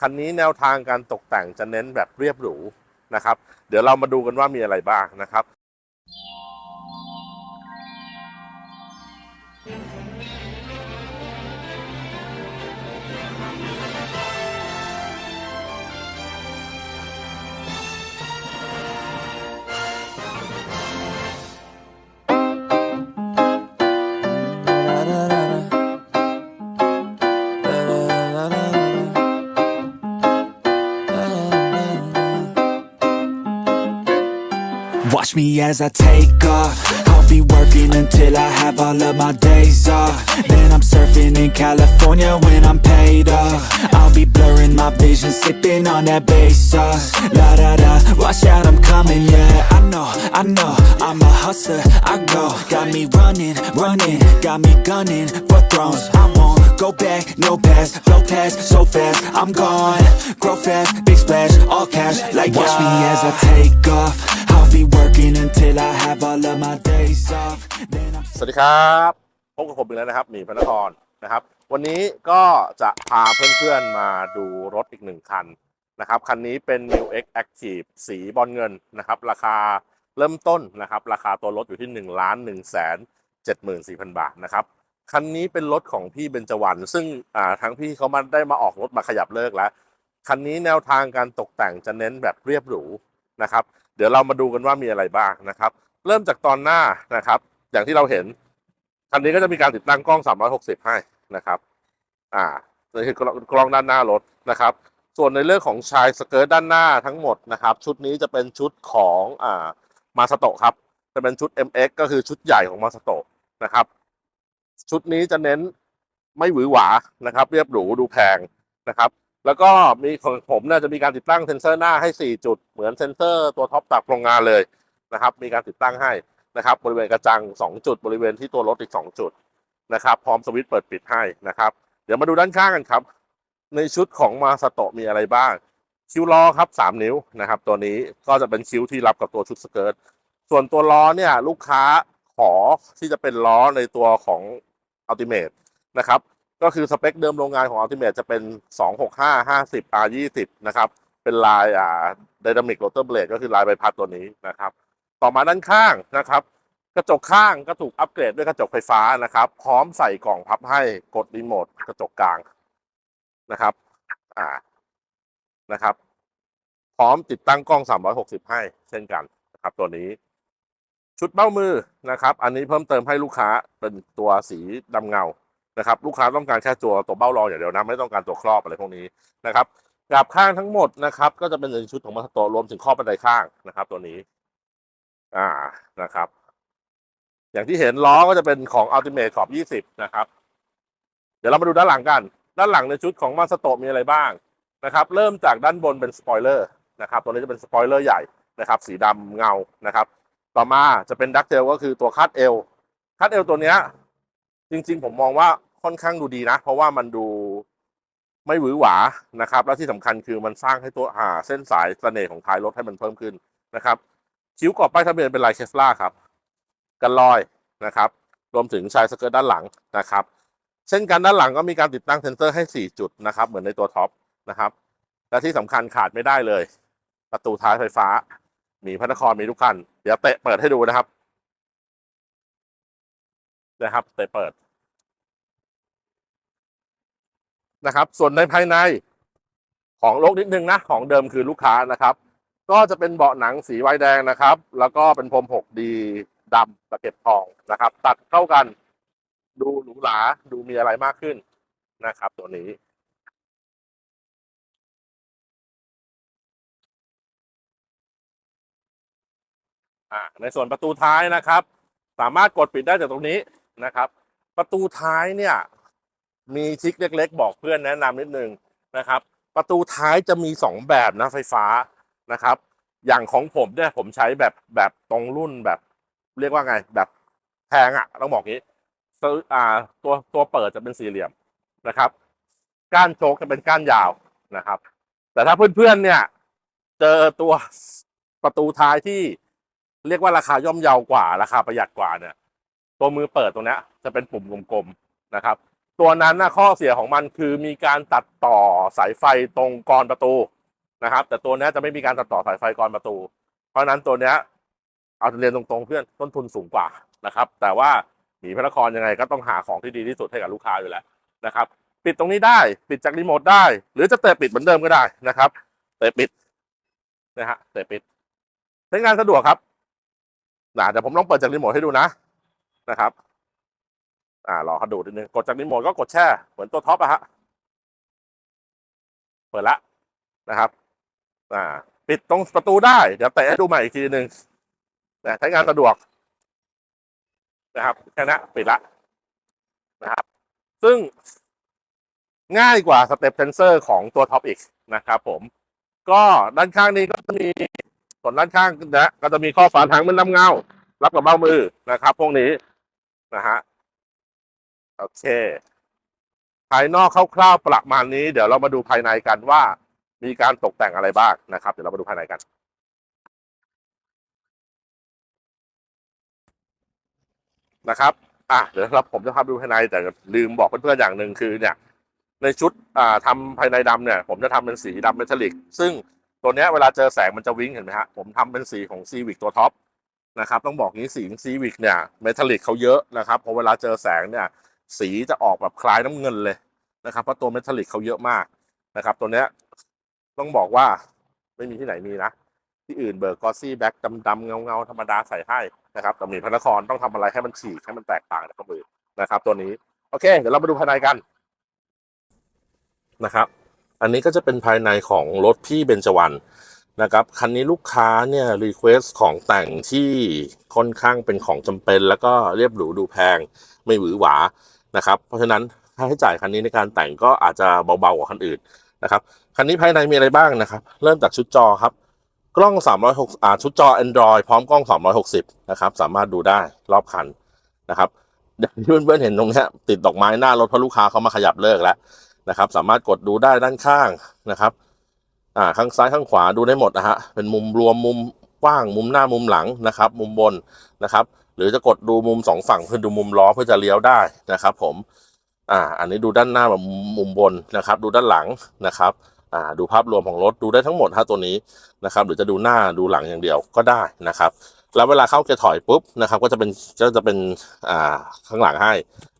คันนี้แนวทางการตกแต่งจะเน้นแบบเรียบหรูนะครับ เดี๋ยวเรามาดูกันว่ามีอะไรบ้างนะครับ Watch me as I take off. I'll be working until I have all of my days off. Then I'm surfing in California when I'm paid off. I'll be blurring my vision, sipping on that bass sauce. La da da, watch out, I'm coming, yeah. I know, I know, I'm a hustler. I go, got me running, running, got me gunning for thrones. I won't go back, no pass, no pass, so fast. I'm gone, grow fast, big splash, all cash. Like watch me as I take off. I'll be working until I have all of my days off. Then I'm สวัสดีครับพบกับผมอีกแล้วนะครับหมีพระนครนะครับ วันนี้ก็จะพาเพื่อนๆมาดูรถอีกหนึ่งคันนะครับคันนี้เป็น New X Active สีบอลเงินนะครับราคาเริ่มต้นนะครับราคาตัวรถอยู่ที่1นึ่งล้านหนึ่งแสนเจ็ดหมื่นสี่พันบาทนะครับคันนี้เป็นรถของพี่เบญจวรรณซึ่งอ่าทั้งพี่เขามาได้มาออกรถมาขยับเลิกแล้วคันนี้แนวทางการตกแต่งจะเน้นแบบเรียบหรูนะครับ เดี๋ยวเรามาดูกันว่ามีอะไรบ้างนะครับ เริ่มจากตอนหน้านะครับ อย่างที่เราเห็นคันนี้ก็จะมีการติดตั้งกล้อง 360 ให้นะครับอ่านี่คือกล้องกล้องด้านหน้ารถนะครับ ส่วนในเรื่องของชายสเกิร์ตด้านหน้าทั้งหมดนะครับ ชุดนี้จะเป็นชุดของอ่ามาสโตครับจะเป็นชุด MX ก็คือชุดใหญ่ของมาสโตนะครับ ชุดนี้จะเน้นไม่หวือหวานะครับ เรียบหรูดูแพงนะครับ แล้วก็มีของผมเนี่ยจะมีการติดตั้งเซ็นเซอร์หน้าให้ 4 จุด เหมือนเซ็นเซอร์ตัวท็อปจากโรงงานเลยนะครับ มีการติดตั้งให้นะครับ บริเวณกระจัง 2 จุด บริเวณที่ตัวรถอีก 2 จุดนะครับ พร้อมสวิตช์เปิดปิดให้นะครับ เดี๋ยวมาดูด้านข้างกันครับ ในชุดของมาสโตมีอะไรบ้าง คิ้วล้อครับ 3 นิ้วนะครับ ตัวนี้ก็จะเป็นคิ้วที่รับกับตัวชุดสเกิร์ต ส่วนตัวล้อเนี่ยลูกค้าขอที่จะเป็นล้อในตัวของ Ultimate นะครับ ก็คือสเปคเดิมโรงงานของ Ultimate จะเป็น 265 50 R20 นะครับ เป็นลายอ่า Dynamic Rotor Blade ก็คือลายใบพัดตัวนี้นะครับ ต่อมาด้านข้างนะครับ กระจกข้างก็ถูกอัปเกรดด้วยกระจกไฟฟ้านะครับ พร้อมใส่กล่องพับให้กดรีโมทกระจกกลางนะครับ อ่า นะครับ พร้อมติดตั้งกล้อง 360 ให้เช่นกันนะครับตัวนี้ชุดเบ้ามือนะครับ อันนี้เพิ่มเติมให้ลูกค้าเป็นตัวสีดำเงา นะครับลูกค้าต้องการแค่ตัวตัวเบ้ารองอย่างเดียวนะไม่ต้องการตัวครอบอะไรพวกนี้นะครับกราบข้างทั้งหมดนะครับ ก็จะเป็นในชุดของมาสโตรวมถึงข้อบันไดข้างนะครับ ตัวนี้ อ่านะครับ อย่างที่เห็นล้อก็จะเป็นของ Ultimate ขอบ20 นะครับ เดี๋ยวเรามาดูด้านหลังกัน ด้านหลังในชุดของมาสโตมีอะไรบ้างนะครับ เริ่มจากด้านบนเป็นสปอยเลอร์นะครับ ตัวนี้จะเป็นสปอยเลอร์ใหญ่นะครับ สีดำเงานะครับ ต่อมาจะเป็นดักเทลก็คือตัวคาดเอวคาดเอวตัวเนี้ยจริง ๆ ผมมองว่า ค่อนข้างดูดีนะ เพราะว่ามันดูไม่หวือหวานะครับ แล้วที่สำคัญคือมันสร้างให้ตัวอ่าเส้นสายเสน่ห์ของท้ายรถให้มันเพิ่มขึ้นนะครับ คิ้วกรอบป้ายทะเบียนเป็นลายเคฟล่าครับ กันลอยนะครับ รวมถึงชายสเกิร์ตด้านหลังนะครับ เช่นกันด้านหลังก็มีการติดตั้งเซ็นเซอร์ให้ 4 จุดนะครับ เหมือนในตัวท็อปนะครับ และที่สำคัญขาดไม่ได้เลย ประตูท้ายไฟฟ้า มีพระนครมีทุกคัน เดี๋ยวเตะเปิดให้ดูนะครับนะครับ เตะเปิด นะครับ ส่วนในภายในของโลกนิดนึงนะของเดิมคือลูกค้านะครับ ก็จะเป็นเบาะหนังสีไวแดงนะครับ แล้วก็เป็นพรม 6D ดำตะเก็บทองนะครับ ตัดเข้ากันดูหรูหราดูมีอะไรมากขึ้นนะครับ ตัวนี้อ่าในส่วนประตูท้ายนะครับ สามารถกดปิดได้จากตรงนี้นะครับ ประตูท้ายเนี่ย มีทิกเล็ก ๆ บอกเพื่อนแนะนำนิดนึงนะครับ ประตูท้ายจะมีสองแบบนะไฟฟ้านะครับ อย่างของผมเนี่ยผมใช้แบบแบบตรงรุ่นแบบเรียกว่าไงแบบแพงอะ่ะต้องบอกงี้ตัวตัวเปิดจะเป็นสี่เหลี่ยมนะครับ ก้านโชกจะเป็นก้านยาวนะครับ แต่ถ้าเพื่อนๆเนี่ย เจอตัวประตูท้ายที่เรียกว่าราคาย่อมเยาวกว่า ราคาประหยัดกว่าเนี่ย ตัวมือเปิดตรงนี้จะเป็นปุ่มกลมๆนะครับ ตัวนั้นนะข้อเสียของมันคือมีการตัดต่อสายไฟตรงกรประตูนะครับ แต่ตัวนี้จะไม่มีการตัดต่อสายไฟกรประตู เพราะนั้นตัวนี้เอาเรียนตรงๆเพื่อนต้นทุนสูงกว่านะครับ แต่ว่าหมีพระนครยังไงก็ต้องหาของที่ดีที่สุดให้กับลูกค้าอยู่แล้วนะครับ ปิดตรงนี้ได้ปิดจากรีโมทได้ หรือจะเตะปิดเหมือนเดิมก็ได้นะครับเตะปิดนะฮะเตะปิดใช้งานสะดวกครับนะเดี๋ยวผมลองเปิดจากรีโมทให้ดูนะนะครับ อ่ารอเขาดูดนิดนึง กดจากรีโมทก็กดแช่เหมือนตัวท็อปอะฮะ เปิดละนะครับ อ่า ปิดตรงประตูได้ เดี๋ยวเตะดูใหม่อีกทีหนึ่งนะใช้งานสะดวก นะครับแค่นั้นปิดละนะครับ ซึ่งง่ายกว่าสเต็ปเซนเซอร์ของตัวท็อปอีกนะครับผม ก็ด้านข้างนี้ก็จะมีส่วนด้านข้างนะก็จะมีข้อฝาถังมันลำเงา รับกับเบ้ามือนะครับ พวกนี้นะฮะ โอเค ภายนอกคร่าวๆประมาณนี้ เดี๋ยวเรามาดูภายในกันว่า มีการตกแต่งอะไรบ้างนะครับ เดี๋ยวเรามาดูภายในกันนะครับ อะ เดี๋ยวครับผมจะพาไปดูภายในแต่ลืมบอกเพื่อนๆอย่างหนึ่งคือเนี่ย ในชุดอ่าทำภายในดำเนี่ย ผมจะทำเป็นสีดำเมทัลลิก ซึ่งตัวเนี้ยเวลาเจอแสงมันจะวิ้งเห็นไหมฮะ ผมทำเป็นสีของซีวิกตัวท็อปนะครับ ต้องบอกงี้สีซีวิกเนี่ยเมทัลลิกเขาเยอะนะครับพอเวลาเจอแสงเนี่ย สีจะออกแบบคล้ายน้ำเงินเลยนะครับเพราะตัวเมทัลลิกเขาเยอะมากนะครับ ตัวเนี้ยต้องบอกว่าไม่มีที่ไหนมีนะ ที่อื่นเบอร์กอซี่แบ็กดำๆเงาๆธรรมดาใส่ให้นะครับแต่มีพระนครต้องทำอะไรให้มันฉีกให้มันแตกต่างจากคนอื่นนะครับ ตัวนี้โอเค เดี๋ยวเรามาดูภายในกันนะครับ อันนี้ก็จะเป็นภายในของรถพี่เบญจวรรณนะครับคันนี้ลูกค้าเนี่ยรีเควสของแต่งที่ค่อนข้างเป็นของจำเป็น แล้วก็เรียบหรูดูแพงไม่หวือหวา นะครับเพราะฉะนั้นค่าใช้จ่ายคันนี้ในการแต่งก็อาจจะเบาๆกว่าคันอื่นนะครับคันนี้ภายในมีอะไรบ้างนะครับ เริ่มจากชุดจอครับ กล้อง 360อ่าชุดจอ Android พร้อมกล้อง 360 นะครับ สามารถดูได้รอบคันนะครับที่เพื่อนๆเห็นตรงนี้ติดดอกไม้หน้ารถเพราะลูกค้าเขามาขยับเลิกแล้วนะครับ สามารถกดดูได้ด้านข้างนะครับอ่าข้างซ้ายข้างขวาดูได้หมดนะฮะเป็นมุมรวมมุมกว้างมุมหน้ามุมหลังนะครับ มุมบนนะครับ หรือจะกดดูมุมสองฝั่งเพื่อดูมุมล้อเพื่อจะเลี้ยวได้นะครับ ผม อ่า อันนี้ดูด้านหน้าแบบมุมบนนะครับ ดูด้านหลังนะครับ อ่า ดูภาพรวมของรถดูได้ทั้งหมดฮะตัวนี้นะครับ หรือจะดูหน้าดูหลังอย่างเดียวก็ได้นะครับ แล้วเวลาเข้าเกียร์ถอยปุ๊บนะครับ ก็จะเป็นก็จะเป็นอ่าข้างหลังให้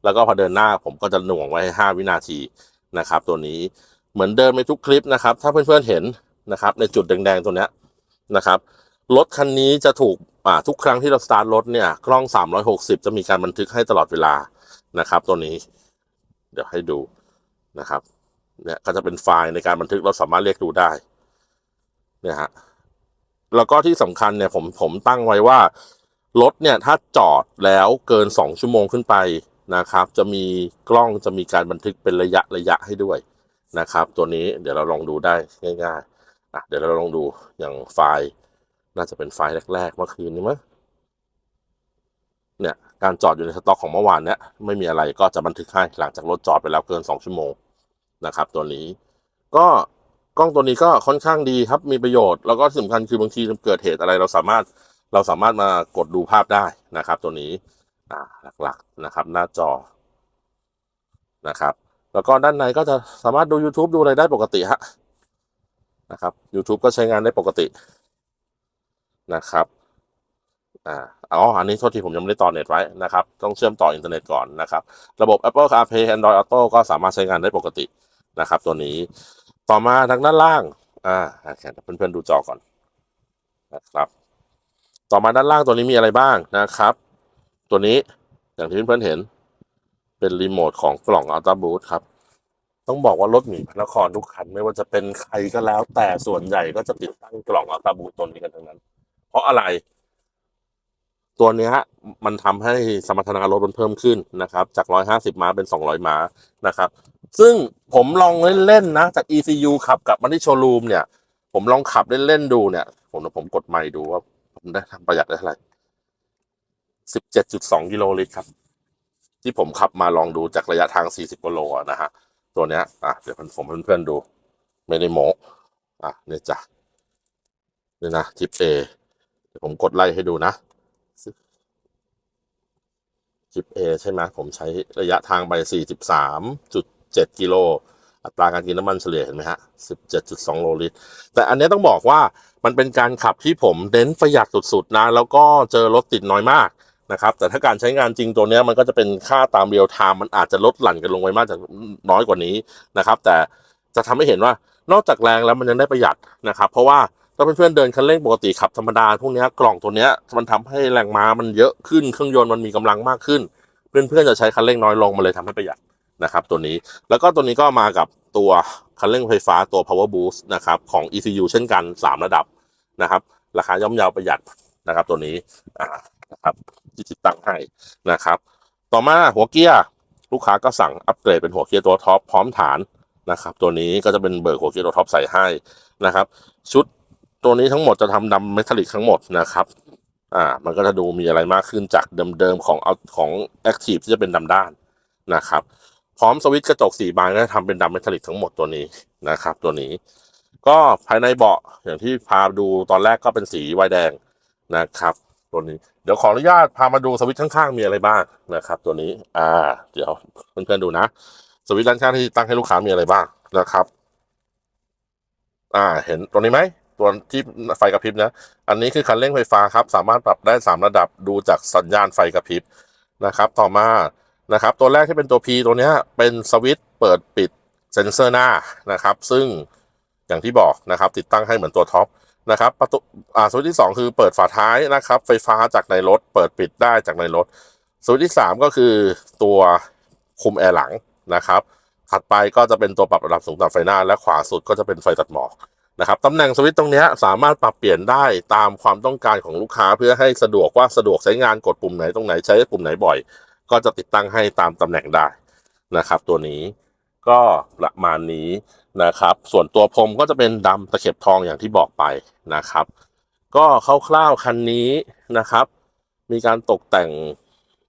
แล้วก็พอเดินหน้าผมก็จะหน่วงไว้ให้ห้าวินาทีนะครับ ตัวนี้เหมือนเดิมในทุกคลิปนะครับ ถ้าเพื่อนๆเห็นนะครับ ในจุดแดงๆตัวเนี้ยนะครับรถคันนี้จะถูก ทุกครั้งที่เราสตาร์ทรถเนี่ยกล้อง 360 จะมีการบันทึกให้ตลอดเวลานะครับ ตัวนี้ เดี๋ยวให้ดูนะครับ เนี่ยก็จะเป็นไฟล์ในการบันทึกเราสามารถเรียกดูได้ เนี่ยฮะแล้วก็ที่สำคัญเนี่ยผมผมตั้งไว้ว่ารถเนี่ยถ้าจอดแล้วเกินสองชั่วโมงขึ้นไปนะครับ จะมีกล้องจะมีการบันทึกเป็นระยะระยะให้ด้วยนะครับ ตัวนี้เดี๋ยวเราลองดูได้ง่ายๆอะเดี๋ยวเราลองดูอย่างไฟล์ น่าจะเป็นไฟล์แรกๆเมื่อคืนนี้มั้งเนี่ยการจอดอยู่ในสต็อกของเมื่อวานเนี่ยไม่มีอะไรก็จะบันทึกให้หลังจากรถจอดไปแล้วเกินสองชั่วโมงนะครับ ตัวนี้ ก็กล้องตัวนี้ก็ค่อนข้างดีครับมีประโยชน์แล้วก็สำคัญคือบางทีเกิดเหตุอะไรเราสามารถเราสามารถมากดดูภาพได้นะครับ ตัวนี้หลักๆนะครับ หน้าจอนะครับ แล้วก็ด้านในก็จะสามารถดู YouTube ดูอะไรได้ปกติฮะนะครับ YouTube ก็ใช้งานได้ปกติ นะครับอ่าอ๋ออันนี้โทษทีผมยังไม่ได้ต่อเน็ตไว้นะครับ ต้องเชื่อมต่ออินเทอร์เน็ตก่อนนะครับ ระบบ Apple CarPlay Android Auto ก็สามารถใช้งานได้ปกตินะครับ ตัวนี้ต่อมาทางด้านล่างอ่าโอเคเพื่อนๆดูจอก่อนนะครับ ต่อมาด้านล่างตัวนี้มีอะไรบ้างนะครับ ตัวนี้อย่างที่เพื่อนๆเห็น เป็นรีโมทของกล่อง Ultra Boost ครับต้องบอกว่ารถหมีพระนครทุกคันไม่ว่าจะเป็นใครก็แล้ว แต่ส่วนใหญ่ก็จะติดตั้งกล่อง Ultra Boost ตัวนี้กันทั้งนั้น เพราะอะไร ตัวเนี้ยมันทำให้สมรรถนะรถมันเพิ่มขึ้นนะครับ จาก 150 ม้าเป็น 200 ม้านะครับ ซึ่งผมลองเล่นๆนะ จาก ECU ขับกลับมาที่โชว์รูมเนี่ย ผมลองขับเล่นๆดูเนี่ย ผมผมกดไมค์ดูว่าผมได้ทำประหยัดได้เท่าไหร่17.2กิโลลิตรครับ ที่ผมขับมาลองดูจากระยะทาง 40กิโลนะฮะตัวเนี้ยอะเดี๋ยวผมเพื่อนๆดู ไม่ได้โมอะเนี่ยจ้ะนี่นะทิปเอ ผมกดไล่ให้ดูนะคลิป A ใช่ไหมผมใช้ระยะทางไป 43.7 กิโล อัตราการกินน้ำมันเฉลี่ยเห็นไหมฮะ 17.2 โลลิตร แต่อันนี้ต้องบอกว่ามันเป็นการขับที่ผมเน้นประหยัดสุดๆนะ แล้วก็เจอรถติดน้อยมากนะครับ แต่ถ้าการใช้งานจริงตัวนี้มันก็จะเป็นค่าตามเรียลไทม์มันอาจจะลดหลั่นกันลงไปมากจากน้อยกว่านี้นะครับ แต่จะทำให้เห็นว่านอกจากแรงแล้วมันยังได้ประหยัดนะครับ เพราะว่า ถ้าเพื่อนๆเดินคันเร่งปกติขับธรรมดาพวกนี้กล่องตัวเนี้ยมันทำให้แรงม้ามันเยอะขึ้นเครื่องยนต์มันมีกำลังมากขึ้น เพื่อนๆจะใช้คันเร่งน้อยลงมันเลยทำให้ประหยัดนะครับตัวนี้แล้วก็ตัวนี้ก็มากับตัวคันเร่งไฟฟ้าตัว power boost นะครับของ ECU เช่นกัน 3 ระดับนะครับ ราคาย่อมเยาวประหยัดนะครับตัวนี้นะครับที่ติดตั้งให้นะครับ ต่อมาหัวเกียร์ลูกค้าก็สั่งอัปเกรดเป็นหัวเกียร์ตัวท็อปพร้อมฐานนะครับ ตัวนี้ก็จะเป็นเบิกหัวเกียร์ตัวท็อปใส่ให้นะครับ ชุด ตัวนี้ทั้งหมดจะทำดำเมทัลลิกทั้งหมดนะครับ อ่า มันก็จะดูมีอะไรมากขึ้นจากเดิมๆของเอาของ Active ที่จะเป็นดำด้านนะครับ พร้อมสวิตช์กระจกสี่บานก็จะทำเป็นดำเมทัลลิกทั้งหมดตัวนี้นะครับ ตัวนี้ ก็ภายในเบาะอย่างที่พาดูตอนแรกก็เป็นสีไวแดงนะครับ ตัวนี้ เดี๋ยวขออนุญาตพามาดูสวิตช์ข้างๆมีอะไรบ้างนะครับ ตัวนี้ อ่า เดี๋ยวเพื่อนๆดูนะ สวิตช์ด้านข้างที่ตั้งให้ลูกค้ามีอะไรบ้างนะครับ อ่า เห็นตัวนี้ไหม ตัวที่ไฟกระพริบนะอันนี้คือคันเร่งไฟฟ้าครับ สามารถปรับได้ 3 ระดับดูจากสัญญาณไฟกระพริบนะครับ ต่อมานะครับ ตัวแรกที่เป็นตัว P ตัวนี้เป็นสวิตช์เปิดปิดเซ็นเซอร์หน้านะครับ ซึ่งอย่างที่บอกนะครับติดตั้งให้เหมือนตัวท็อปนะครับประตูอ่าสวิตช์ที่ 2 คือเปิดฝาท้ายนะครับ ไฟฟ้าจากในรถ เปิดปิดได้จากในรถสวิตช์ที่ 3 ก็คือตัวคุมแอร์หลังนะครับ ถัดไปก็จะเป็นตัวปรับระดับสูงต่ำไฟหน้า และขวาสุดก็จะเป็นไฟตัดหมอก นะครับตำแหน่งสวิตช์ตรงนี้สามารถปรับเปลี่ยนได้ตามความต้องการของลูกค้าเพื่อให้สะดวกว่าสะดวกใช้งานกดปุ่มไหนตรงไหนใช้ปุ่มไหนบ่อย ก็จะติดตั้งให้ตามตำแหน่งได้นะครับ ตัวนี้ก็ประมาณนี้นะครับ ส่วนตัวพรมก็จะเป็นดำตะเข็บทองอย่างที่บอกไปนะครับ ก็คร่าวๆคันนี้นะครับ มีการตกแต่ง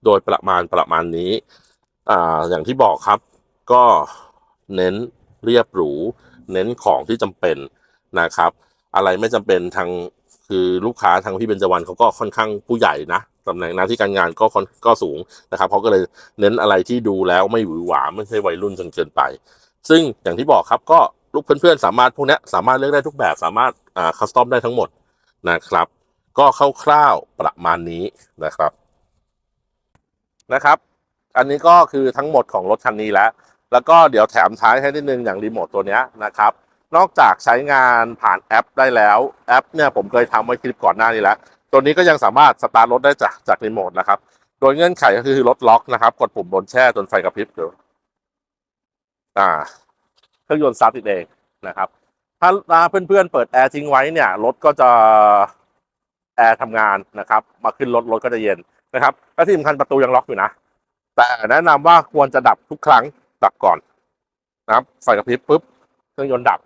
โดยประมาณประมาณนี้อ่าอย่างที่บอกครับ ก็เน้นเรียบหรู เน้นของที่จำเป็น นะครับ อะไรไม่จำเป็นทางคือลูกค้าทางพี่เบญจวรรณเขาก็ค่อนข้างผู้ใหญ่นะตำแหน่งหน้าที่การงานก็ค่อนก็สูงนะครับเขาก็เลยเน้นอะไรที่ดูแล้วไม่หวือหวาไม่ใช่วัยรุ่นจนเกินไป ซึ่งอย่างที่บอกครับก็ลูกเพื่อนๆสามารถพวกนี้สามารถเลือกได้ทุกแบบสามารถอ่าคัสตอมได้ทั้งหมดนะครับ ก็คร่าวๆประมาณนี้นะครับนะครับ อันนี้ก็คือทั้งหมดของรถคันนี้แล้ว แล้วก็เดี๋ยวแถมท้ายให้นิดนึงอย่างรีโมทตัวนี้นะครับ นอกจากใช้งานผ่านแอปได้แล้วแอปเนี่ยผมเคยทำไว้คลิปก่อนหน้านี้แล้ว ตัวนี้ก็ยังสามารถสตาร์ทรถได้จากจากรีโมทนะครับ โดยเงื่อนไขก็คือรถล็อกนะครับ กดปุ่มบนแช่จนไฟกระพริบเดี๋ยวอ่าเครื่องยนต์สตาร์ทติดเองนะครับถ้าถ้าเพื่อนๆเปิดแอร์ทิ้งไว้เนี่ยรถก็จะแอร์ทำงานนะครับ มาขึ้นรถรถก็จะเย็นนะครับและที่สำคัญประตูยังล็อกอยู่นะ แต่แนะนำว่าควรจะดับทุกครั้งดับก่อนนะครับไฟกระพริบปุ๊บเครื่องยนต์ดับ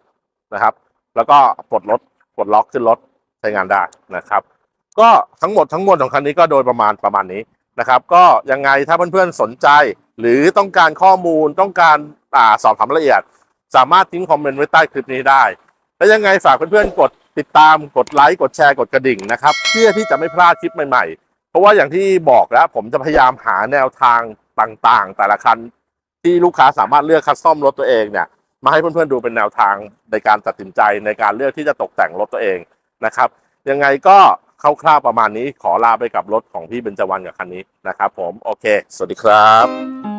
นะครับ แล้วก็ปลดรถปลดล็อกขึ้นรถใช้งานได้นะครับ ก็ทั้งหมดทั้งมวลของคันนี้ก็โดยประมาณประมาณนี้นะครับ ก็ยังไงถ้าเพื่อนๆสนใจ หรือต้องการข้อมูลต้องการอ่าสอบถามละเอียด สามารถทิ้งคอมเมนต์ไว้ใต้คลิปนี้ได้ และยังไงฝากเพื่อนๆกดติดตามกดไลค์กดแชร์กดกระดิ่งนะครับเพื่อที่จะไม่พลาดคลิปใหม่ๆ เพราะว่าอย่างที่บอกแล้วผมจะพยายามหาแนวทางต่างๆ แต่ละคันที่ลูกค้าสามารถเลือกคัสตอมรถตัวเองเนี่ย มาให้เพื่อนๆดูเป็นแนวทางในการตัดสินใจในการเลือกที่จะตกแต่งรถตัวเองนะครับ ยังไงก็คร่าวๆประมาณนี้ขอลาไปกับรถของพี่เบญจวรรณกับคันนี้นะครับ ผมโอเค สวัสดีครับ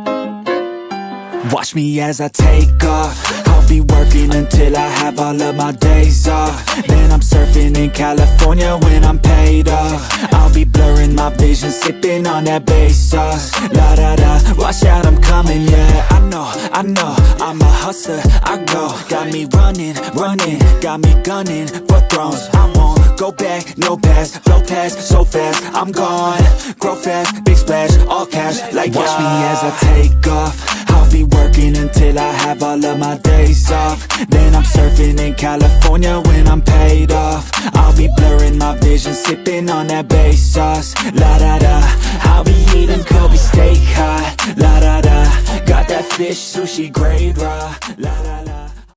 Watch me as I take off. I'll be working until I have all of my days off. Then I'm surfing in California when I'm paid off. I'll be blurring my vision, sipping on that bass sauce. La da da, watch out, I'm coming, yeah. I know, I know, I'm a hustler. I go, got me running, running, got me gunning for thrones. I won't go back, no pass, blow past so fast. I'm gone, grow fast, big splash, all cash. Like watch me as I take off. I'll be working until I have all of my days off. Then I'm surfing in California when I'm paid off. I'll be blurring my vision, sipping on that bass sauce. La da da, I'll be eating Kobe steak hot. La da da, got that fish sushi grade raw. La la la.